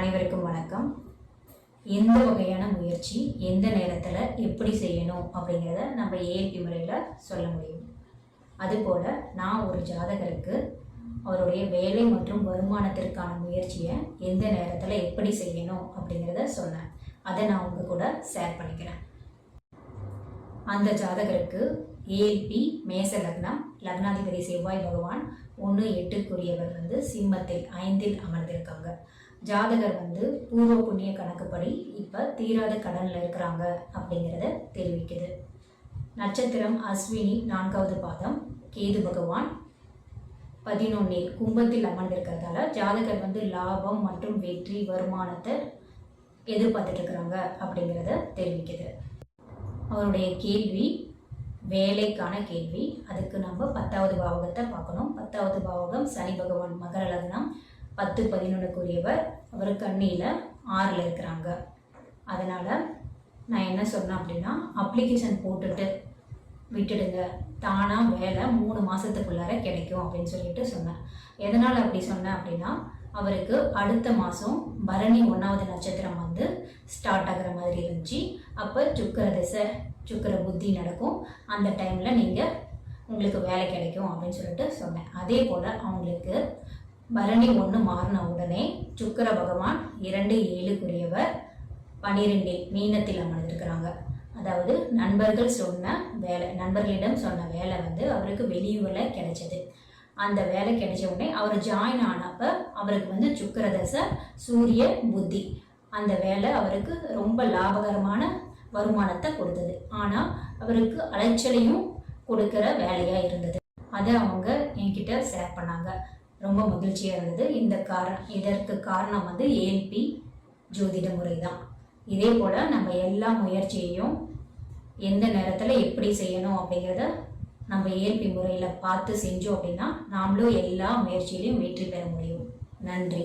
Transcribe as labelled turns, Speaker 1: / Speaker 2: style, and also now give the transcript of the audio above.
Speaker 1: அனைவருக்கும் வணக்கம். எந்த வகையான முயற்சி எந்த நேரத்தில் எப்படி செய்யணும் அப்படிங்கிறத நம்ம ஏஎல்பி முறையில் சொல்ல முடியும். அதுபோல் நான் ஒரு ஜாதகருக்கு அவருடைய வேலை மற்றும் வருமானத்திற்கான முயற்சியை எந்த நேரத்தில் எப்படி செய்யணும் அப்படிங்கிறத சொன்னேன். அதை நான் உங்கள் கூட ஷேர் பண்ணிக்கிறேன். அந்த ஜாதகருக்கு ஏஎல்பி மேச லக்னம் லக்னாதிபதி செவ்வாய் பகவான் ஒன்று எட்டுக்குரியவர் வந்து சிம்மத்தில் ஐந்தில் அமர்ந்திருக்காங்க. ஜாதகர் வந்து பூர்வ புண்ணிய கணக்குப்படி இப்போ தீராத கடனில் இருக்கிறாங்க அப்படிங்கிறத தெரிவிக்குது. நட்சத்திரம் அஸ்வினி நான்காவது பாதம் கேது பகவான் பதினொன்னில் கும்பத்தில் அமர்ந்திருக்கிறதால ஜாதகர் வந்து லாபம் மற்றும் வெற்றி வருமானத்தை எதிர்பார்த்துட்டு இருக்கிறாங்க அப்படிங்கிறத தெரிவிக்குது. அவருடைய கேள்வி வேலைக்கான கேள்வி. அதுக்கு நம்ம பத்தாவது பாவகத்தை பார்க்கணும். பத்தாவது பாவகம் சனி பகவான் மகர லக்னம். பத்து பதினொன்றுக்குரியவர் அவர் கண்ணியில் ஆறில் இருக்கிறாங்க. அதனால் நான் என்ன சொன்னேன் அப்படின்னா அப்ளிகேஷன் போட்டுட்டு விட்டுடுங்க. தானாக வேலை மூணு மாதத்துக்குள்ளார கிடைக்கும் அப்படின்னு சொல்லிட்டு சொன்னேன். எதனால் அப்படி சொன்னேன் அப்படின்னா அவருக்கு அடுத்த மாதம் பரணி ஒன்றாவது நட்சத்திரம் வந்து ஸ்டார்ட் ஆகுற மாதிரி இருந்துச்சு. அப்போ சுக்கர திசை சுக்கர புத்தி நடக்கும். அந்த டைமில் நீங்கள் உங்களுக்கு வேலை கிடைக்கும் அப்படின்னு சொல்லிட்டு சொன்னேன். அதே போல் அவங்களுக்கு பரணி ஒன்று மாறின உடனே சுக்கர பகவான் இரண்டு ஏழுக்குரியவர் பனிரெண்டில் மீனத்தில் அமர்ந்திருக்கிறாங்க. அதாவது நண்பர்கள் சொன்ன வேலை நண்பர்களிடம் சொன்ன வேலை வந்து அவருக்கு வெளியூரில் கிடைச்சது. அந்த வேலை கிடைச்ச உடனே அவர் ஜாயின் ஆனப்ப அவருக்கு வந்து சுக்கர தசை சூரிய புத்தி. அந்த வேலை அவருக்கு ரொம்ப லாபகரமான வருமானத்தை கொடுத்தது. ஆனால் அவருக்கு அலைச்சலையும் கொடுக்கிற வேலையாக இருந்தது. அதை அவங்க என்கிட்ட ஷேர் பண்ணாங்க. ரொம்ப மகிழ்ச்சியாக இருந்தது. இந்த காரணம் இதற்கு காரணம் வந்து ஏல்பி ஜோதிட முறை தான். இதே போல் நம்ம எல்லா முயற்சியையும் எந்த நேரத்தில் எப்படி செய்யணும் அப்படிங்கிறத நம்ம ஏஎல்பி முறையில் பார்த்து செஞ்சோம் அப்படின்னா நாமளும் எல்லா முயற்சியிலையும் வெற்றி பெற முடியும். நன்றி.